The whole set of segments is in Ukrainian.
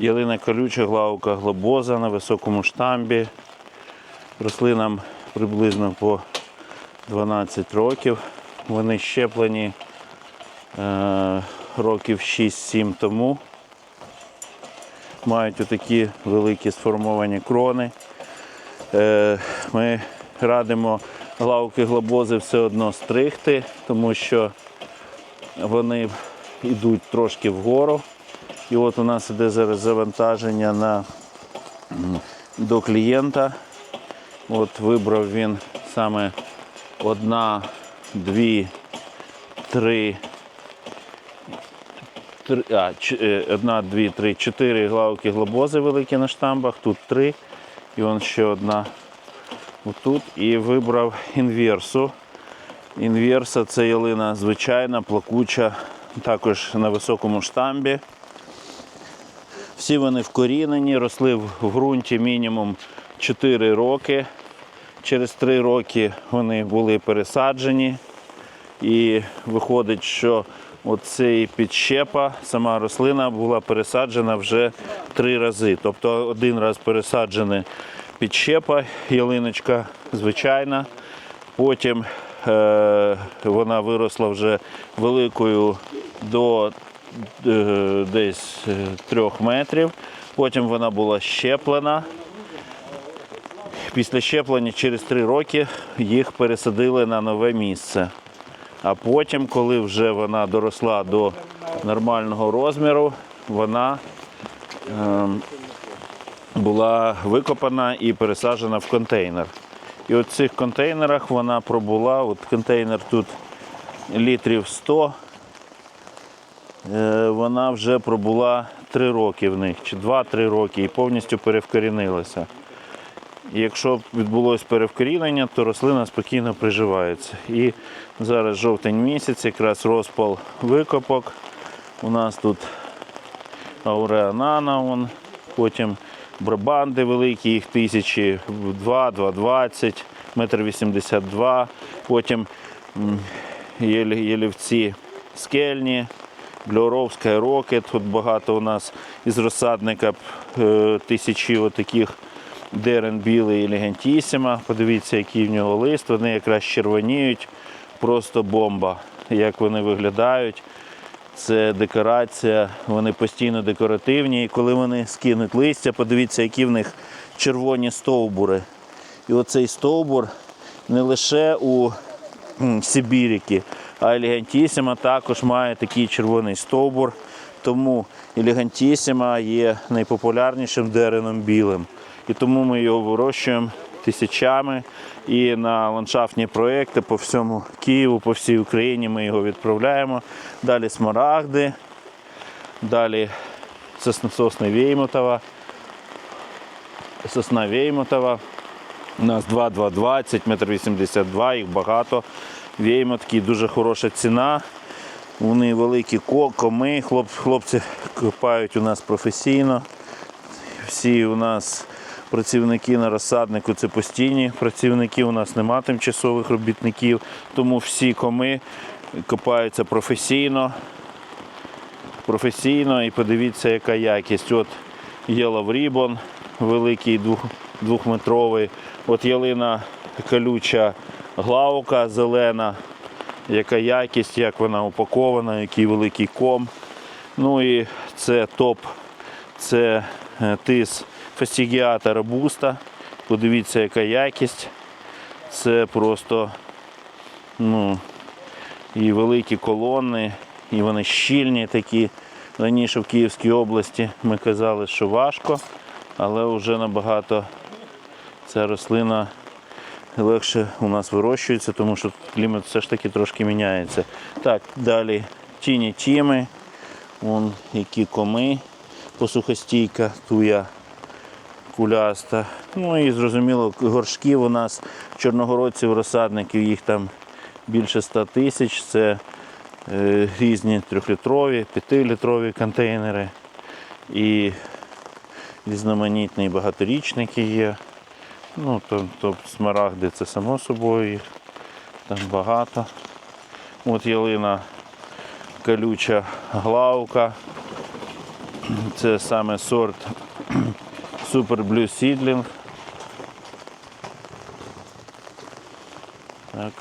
ялина колюча, главка глобоза на високому штамбі. Рослинам приблизно по 12 років. Вони щеплені е, років 6-7 тому. Мають отакі великі сформовані крони. Е, ми радимо главки глобози все одно стригти, тому що вони йдуть трошки вгору. І от у нас іде зараз завантаження на, до клієнта. От вибрав він саме одна, дві, три, три а, ч- е, одна, дві, три, чотири главки глобози великі на штамбах, тут три, і он ще одна отут. І вибрав інверсу. Інверса це ялина звичайна, плакуча, також на високому штамбі. Всі вони вкорінені, росли в ґрунті мінімум 4 роки. Через 3 роки вони були пересаджені. І виходить, що оцей підщепа, сама рослина була пересаджена вже три рази. Тобто один раз пересаджена підщепа, ялиночка звичайна. Потім е, вона виросла вже великою до десь е, трьох метрів. Потім вона була щеплена. Після щеплення через три роки їх пересадили на нове місце. А потім, коли вже вона доросла до нормального розміру, вона ем, була викопана і пересаджена в контейнер. І от цих контейнерах вона пробула, от контейнер тут літрів 100, е, вона вже пробула 3 роки в них, чи 2-3 роки, і повністю перевкорінилася. І якщо б відбулось перевкорінення, то рослина спокійно приживається. І зараз жовтень місяць, якраз розпал викопок. У нас тут ауреанана, вон, потім брабанди великі, їх тисячі, 2, 2,20, метр 82, потім єлівці скельні, Блюровська рокет. Тут багато у нас із розсадника е, тисячі отаких дерен білий елегантісіма. Подивіться, який в нього лист. Вони якраз червоніють. Просто бомба. Як вони виглядають. Це декорація, вони постійно декоративні. І коли вони скинуть листя, подивіться, які в них червоні стовбури. І оцей стовбур не лише у Сибіріки, а елегантісіма також має такий червоний стовбур. Тому елегантісіма є найпопулярнішим дереном білим. І тому ми його вирощуємо тисячами. І на ландшафтні проекти по всьому Києву, по всій Україні ми його відправляємо. Далі смарагди, далі сосна сосни Веймутова, сосна Веймутова. У нас 2,220, метр 82, їх багато. Веймотки, дуже хороша ціна. Вони великі коми, хлоп, хлопці копають у нас професійно. Всі у нас працівники на розсаднику це постійні працівники, у нас нема тимчасових робітників, тому всі коми копаються професійно. Професійно і подивіться, яка якість. От Yellow Ribbon, великий двох, двохметровий. От ялина колюча главка зелена, яка якість, як вона упакована, який великий ком. Ну і це топ, це е, тис фастігіата робуста. Подивіться, яка якість. Це просто ну, і великі колони, і вони щільні такі. Раніше в Київській області ми казали, що важко, але вже набагато ця рослина легше у нас вирощується, тому що клімат все ж таки трошки міняється. Так, далі тіні тіми, вон які коми, посухостійка, туя куляста. Ну і зрозуміло, горшків у нас чорногородців, розсадників, їх там більше 100 тисяч. Це е, різні трьохлітрові, п'ятилітрові контейнери і різноманітні багаторічники є. Ну, то, то смарагди це само собою їх там багато. От ялина колюча главка. Це саме сорт Super Blue Seedling. Так.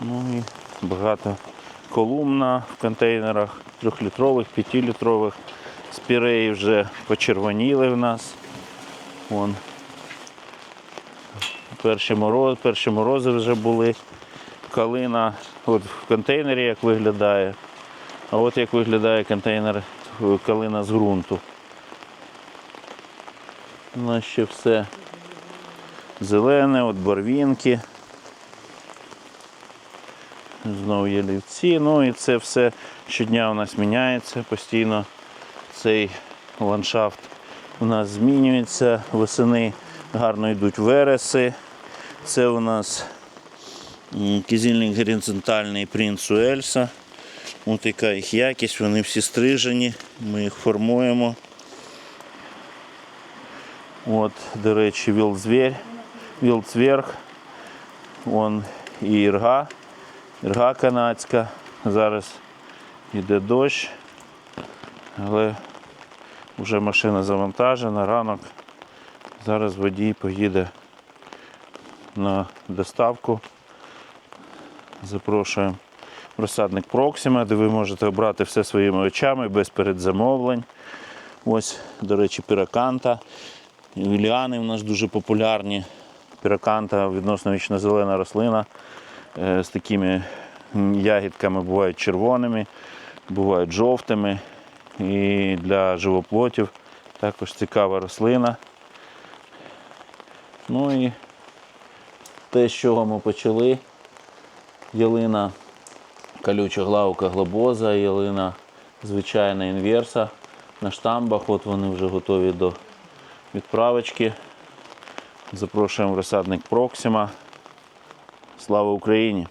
Ну і багато колумна в контейнерах, трьохлітрових, п'ятилітрових. Спіреї вже почервоніли в нас. Вон. Перші морози, перші морози вже були. Калина от в контейнері як виглядає. А от як виглядає контейнер е, калина з ґрунту. У нас ще все зелене, от барвінки. Знову є лівці. Ну і це все щодня у нас міняється постійно. Цей ландшафт у нас змінюється. Восени гарно йдуть вереси. Це у нас м, кизільник горизонтальний принц Уельса. Ось яка їх якість, вони всі стрижені, ми їх формуємо. От, до речі, вілдзвір, вілдцверг, вон і ірга, ірга канадська. Зараз йде дощ, але вже машина завантажена, ранок. Зараз водій поїде на доставку. Запрошуємо в розсадник Проксима, де ви можете обрати все своїми очами без передзамовлень. Ось, до речі, піраканта. Віліани у нас дуже популярні. Піраканта відносно вічно-зелена рослина е, з такими ягідками бувають червоними, бувають жовтими. І для живоплотів також цікава рослина. Ну і те, з чого ми почали, ялина колюча главка глобоза, ялина звичайна інверса на штамбах. От вони вже готові до відправочки. Запрошуємо розсадник Проксима. Слава Україні!